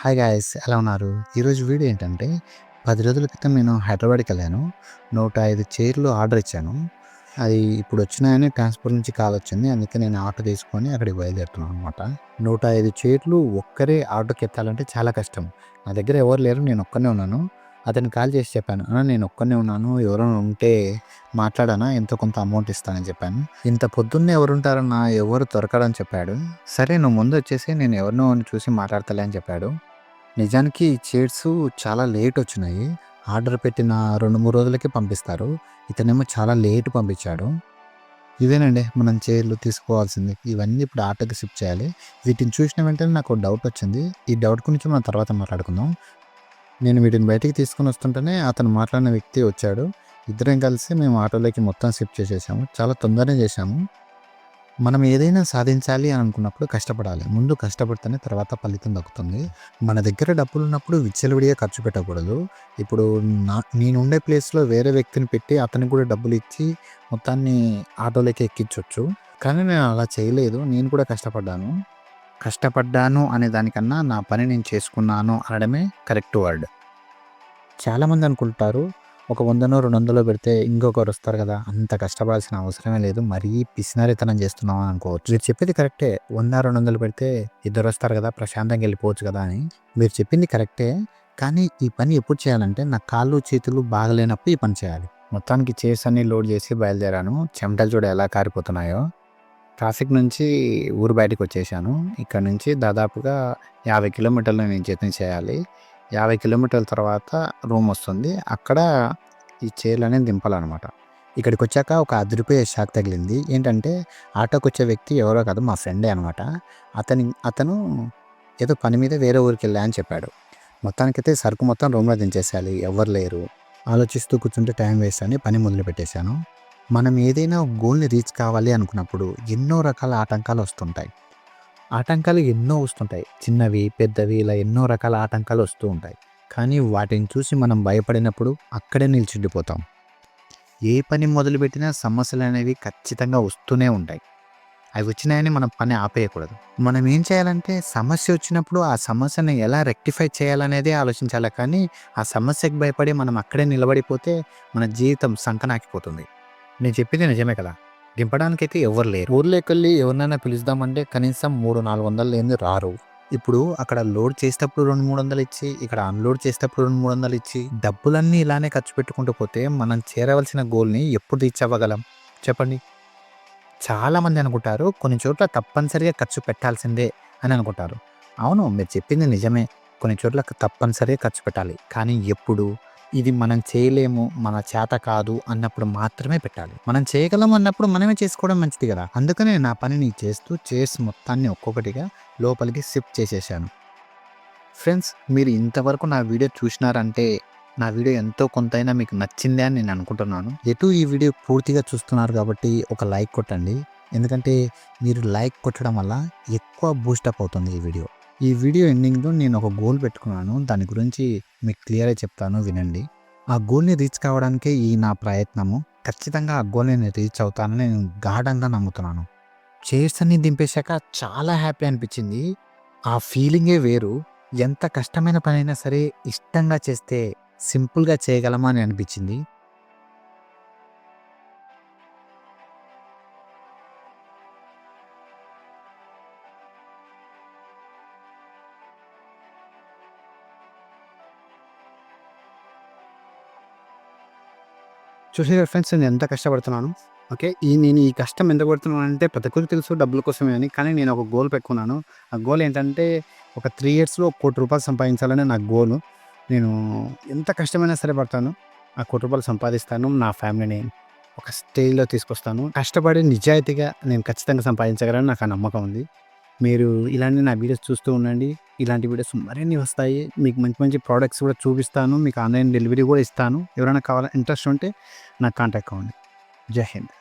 Hi guys ఎలా ఉన్నారు? ఈరోజు వీడియో ఏంటంటే పది రోజుల క్రితం నేను హైదరాబాద్కి వెళ్ళాను. నూట ఐదు చైర్లు ఆర్డర్ ఇచ్చాను. అది ఇప్పుడు వచ్చినాయని ట్రాన్స్పోర్ట్ నుంచి కాల్ వచ్చింది. అందుకే నేను ఆటో తీసుకొని అక్కడికి బయలుదేరుతున్నాను అనమాట నూట ఐదు చైర్లు ఒక్కరే ఆర్డర్కి ఎత్తాలంటే చాలా కష్టం. నా దగ్గర ఎవరు లేరు నేను ఒక్కనే ఉన్నాను. అతను కాల్ చేసి చెప్పాను "అన్న, నేను ఒక్కనే ఉన్నాను. ఎవరైనా ఉంటే మాట్లాడానా? ఎంతో కొంత అమౌంట్ ఇస్తానని చెప్పాను. ఇంత పొద్దున్నే ఎవరు ఉంటారన్నా ఎవరు దొరకడని చెప్పాడు. సరే నువ్వు ముందు వచ్చేసి నేను ఎవరినో చూసి మాట్లాడతలే అని చెప్పాడు. నిజానికి ఈ చైర్స్ చాలా లేట్ వచ్చినాయి. ఆర్డర్ పెట్టిన రెండు మూడు రోజులకి పంపిస్తారు. ఇతనేమో చాలా లేట్ పంపించాడు. ఇవేనండి మనం చైర్లు తీసుకోవాల్సింది. ఇవన్నీ ఇప్పుడు ఆటోకి షిఫ్ట్ చేయాలి. వీటిని చూసిన వెంటనే నాకు డౌట్ వచ్చింది. ఈ డౌట్ గురించి మనం తర్వాత మాట్లాడుకుందాం. నేను వీటిని బయటికి తీసుకుని వస్తుంటేనే అతను మాట్లాడిన వ్యక్తి వచ్చాడు. ఇద్దరం కలిసి మేము ఆటోలోకి మొత్తం షిఫ్ట్ చేసేసాము. చాలా తొందరనే చేసాము మనం ఏదైనా సాధించాలి అని అనుకున్నప్పుడు కష్టపడాలి. ముందు కష్టపడితేనే తర్వాత ఫలితం దక్కుతుంది. మన దగ్గర డబ్బులు ఉన్నప్పుడు విచ్చలవిడిగా ఖర్చు పెట్టకూడదు. ఇప్పుడు నా నేను ఉండే ప్లేస్లో వేరే వ్యక్తిని పెట్టి అతనికి కూడా డబ్బులు ఇచ్చి మొత్తాన్ని ఆటోలోకి ఎక్కించవచ్చు కానీ నేను అలా చేయలేదు. నేను కూడా కష్టపడ్డాను. కష్టపడ్డాను అనే దానికన్నా నా పని నేను చేసుకున్నాను అనడమే కరెక్ట్ వర్డ్. చాలామంది అనుకుంటారు ఒక వందనో రెండు వందలో పెడితే ఇంకొకరు వస్తారు కదా అంత కష్టపడాల్సిన అవసరమే లేదు. మరీ పిసినారితనం చేస్తున్నాం అనుకోవచ్చు. మీరు చెప్పేది కరెక్టే. వంద రెండు వందలు పెడితే ఇద్దరు వస్తారు కదా ప్రశాంతంగా వెళ్ళిపోవచ్చు కదా అని. మీరు చెప్పింది కరెక్టే. కానీ ఈ పని ఎప్పుడు చేయాలంటే నా కాళ్ళు చేతులు బాగలేనప్పుడు ఈ పని చేయాలి. మొత్తానికి చేసి అన్ని లోడ్ చేసి బయలుదేరాను. చెమటలు చూడ ఎలా కారిపోతున్నాయో. ట్రాఫిక్ నుంచి ఊరు బయటకు వచ్చేసాను. ఇక్కడ నుంచి దాదాపుగా యాభై కిలోమీటర్లు నేను జర్నీ చేయాలి. యాభై కిలోమీటర్ల తర్వాత రూమ్ వస్తుంది. అక్కడ ఈ చైర్లు అనేది దింపాలన్నమాట. ఇక్కడికి వచ్చాక ఒక అదిరిపోయే షాక్ తగిలింది. ఏంటంటే ఆటోకి వచ్చే వ్యక్తి ఎవరో కాదు మా ఫ్రెండే అనమాట అతని అతను ఏదో పని మీద వేరే ఊరికి వెళ్ళా అని చెప్పాడు. మొత్తానికైతే సరుకు మొత్తం రూమ్లో దించేసేయాలి. ఎవరు లేరు. ఆలోచిస్తూ కూర్చుంటే టైం వేస్ట్ అని పని మొదలు పెట్టేశాను. మనం ఏదైనా గోల్ని రీచ్ కావాలి అనుకున్నప్పుడు ఎన్నో రకాల ఆటంకాలు వస్తుంటాయి. ఆటంకాలు ఎన్నో వస్తుంటాయి. చిన్నవి పెద్దవి ఇలా ఎన్నో రకాల ఆటంకాలు వస్తూ ఉంటాయి. కానీ వాటిని చూసి మనం భయపడినప్పుడు అక్కడే నిల్చుండిపోతాం. ఏ పని మొదలుపెట్టినా సమస్యలు అనేవి ఖచ్చితంగా వస్తూనే ఉంటాయి. అవి వచ్చినాయని మనం పని ఆపేయకూడదు. మనం ఏం చేయాలంటే సమస్య వచ్చినప్పుడు ఆ సమస్యను ఎలా రెక్టిఫై చేయాలనేదే ఆలోచించాలి. కానీ ఆ సమస్యకు భయపడి మనం అక్కడే నిలబడిపోతే మన జీవితం సంకనాకిపోతుంది. నేను చెప్పింది నిజమే కదా? దింపడానికైతే ఎవరు లేరు. ఊర్లోకెళ్ళి ఎవరినైనా పిలుస్తామంటే కనీసం మూడు నాలుగు వందలు లేని రారు. ఇప్పుడు అక్కడ లోడ్ చేసేటప్పుడు రెండు మూడు వందలు ఇచ్చి ఇక్కడ అన్లోడ్ చేసేటప్పుడు రెండు మూడు వందలు ఇచ్చి డబ్బులన్నీ ఇలానే ఖర్చు పెట్టుకుంటూ పోతే మనం చేరవలసిన గోల్ని ఎప్పుడు రీచ్ అవ్వగలం? చెప్పండి. చాలామంది అనుకుంటారు కొన్ని చోట్ల తప్పనిసరిగా ఖర్చు పెట్టాల్సిందే అని అనుకుంటారు. అవును మీరు చెప్పింది నిజమే. కొన్ని చోట్ల తప్పనిసరిగా ఖర్చు పెట్టాలి. కానీ ఎప్పుడు? ఇది మనం చేయలేము మన చేత కాదు అన్నప్పుడు మాత్రమే పెట్టాలి. మనం చేయగలం అన్నప్పుడు మనమే చేసుకోవడం మంచిది కదా. అందుకనే నా పనిని చేస్తూ చేసి మొత్తాన్ని ఒక్కొక్కటిగా లోపలికి షిఫ్ట్ చేసేసాను. ఫ్రెండ్స్ మీరు ఇంతవరకు నా వీడియో చూసినారంటే నా వీడియో ఎంతో కొంతైనా మీకు నచ్చిందే అని నేను అనుకుంటున్నాను. ఎటు ఈ వీడియో పూర్తిగా చూస్తున్నారు కాబట్టి ఒక లైక్ కొట్టండి. ఎందుకంటే మీరు లైక్ కొట్టడం వల్ల ఎక్కువ బూస్టప్ అవుతుంది ఈ వీడియో. ఈ వీడియో ఎండింగ్లో నేను ఒక గోల్ పెట్టుకున్నాను. దాని గురించి మీకు క్లియర్గా చెప్తాను వినండి. ఆ గోల్ని రీచ్ కావడానికే ఈ నా ప్రయత్నము. ఖచ్చితంగా ఆ గోల్ని నేను రీచ్ అవుతానని నేను గాఢంగా నమ్ముతున్నాను. చైర్స్ అన్ని దింపేశాక చాలా హ్యాపీ అనిపించింది. ఆ ఫీలింగే వేరు. ఎంత కష్టమైన పనైనా సరే ఇష్టంగా చేస్తే సింపుల్గా చేయగలమా అని అనిపించింది. చూసే ఫ్రెండ్స్ నేను ఎంత కష్టపడుతున్నాను? ఓకే ఈ నేను ఈ కష్టం ఎంత పడుతున్నాను అంటే ప్రతి ఒక్కరికి తెలుసు డబ్బుల కోసమే అని కానీ నేను ఒక గోల్ పెట్టుకున్నాను. ఆ గోల్ ఏంటంటే ఒక త్రీ ఇయర్స్లో కోటి రూపాయలు సంపాదించాలని నా గోల్. నేను ఎంత కష్టమైనా సరే పడతాను. ఆ కోటి రూపాయలు సంపాదిస్తాను నా ఫ్యామిలీని ఒక స్టేజ్లో తీసుకొస్తాను. కష్టపడి నిజాయితీగా నేను ఖచ్చితంగా సంపాదించగలను నాకు ఆ నమ్మకం ఉంది. మీరు ఇలాంటి నా వీడియోస్ చూస్తూ ఉండండి. ఇలాంటి వీడియోస్ మరిన్ని వస్తాయి. మీకు మంచి మంచి ప్రోడక్ట్స్ కూడా చూపిస్తాను. మీకు ఆన్లైన్ డెలివరీ కూడా ఇస్తాను. ఎవరైనా కావాలని ఇంట్రెస్ట్ ఉంటే నాకు కాంటాక్ట్ అవ్వండి. జై హింద్.